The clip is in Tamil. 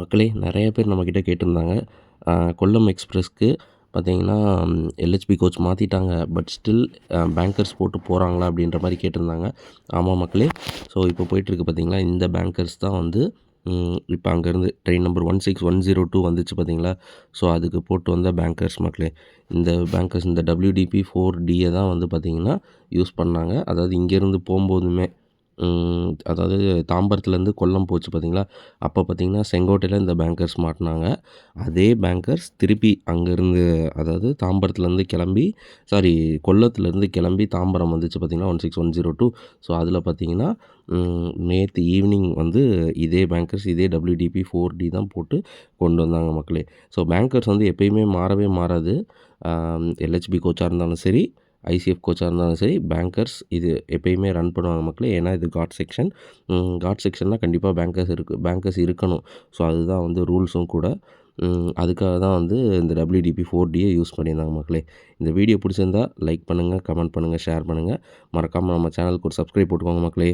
மக்களே நிறைய பேர் நம்மக்கிட்ட கேட்டிருந்தாங்க. கொல்லம் எக்ஸ்ப்ரெஸ்க்கு பார்த்தீங்கன்னா எல்ஹெச்பி கோச் மாற்றிட்டாங்க பட் ஸ்டில் பேங்கர்ஸ் போட்டு போகிறாங்களா அப்படின்ற மாதிரி கேட்டிருந்தாங்க. ஆமாம் மக்களே. ஸோ இப்போ போயிட்டுருக்கு பார்த்தீங்களா இந்த பேங்கர்ஸ் தான் வந்து இப்போ அங்கேருந்து train number one six one zero two வந்துச்சு பார்த்தீங்களா. ஸோ அதுக்கு போட்டு வந்த பேங்கர்ஸ் மக்களே. இந்த பேங்கர்ஸ் இந்த டபிள்யூடிபி ஃபோர் டியை தான் வந்து பார்த்திங்கன்னா யூஸ் பண்ணாங்க. அதாவது இங்கேருந்து போகும்போதுமே அதாவது தாம்பரத்துலேருந்து கொல்லம் போச்சு பார்த்தீங்களா அப்போ பார்த்தீங்கன்னா செங்கோட்டையில் இந்த பேங்கர்ஸ் மாட்டினாங்க. அதே பேங்கர்ஸ் திருப்பி அங்கேருந்து அதாவது தாம்பரத்துலேருந்து கிளம்பி சாரி கொல்லத்துலேருந்து கிளம்பி தாம்பரம் வந்துச்சு பார்த்தீங்கன்னா one six one zero two so அதில் பார்த்தீங்கன்னா நேற்று ஈவினிங் வந்து இதே பேங்கர்ஸ் இதே டபிள்யூடிபி ஃபோர் டி தான் போட்டு கொண்டு வந்தாங்க மக்களே. ஸோ பேங்கர்ஸ் வந்து எப்பயுமே மாறவே மாறாது. எல்ஹெச்பி கோச்சாக இருந்தாலும் சரி ஐசிஎஃப் கோச்சாக இருந்தாலும் சரி பேங்கர்ஸ் இது எப்பயுமே ரன் பண்ணுவாங்க மக்களே. ஏன்னா இது காட் செக்ஷன் காட் செக்ஷன்னால் கண்டிப்பாக பேங்கர்ஸ் இருக்குது பேங்கர்ஸ் இருக்கணும். ஸோ அதுதான் வந்து ரூல்ஸும் கூட. அதுக்காக தான் வந்து இந்த டபிள்யூடிபி ஃபோர் டியை யூஸ் பண்ணியிருந்தாங்க மக்களே. இந்த வீடியோ பிடிச்சிருந்தா லைக் பண்ணுங்கள் கமெண்ட் பண்ணுங்கள் ஷேர் பண்ணுங்கள் மறக்காமல் நம்ம சேனலுக்கு ஒரு சப்ஸ்கிரைப் போட்டுக்கோங்க மக்களே.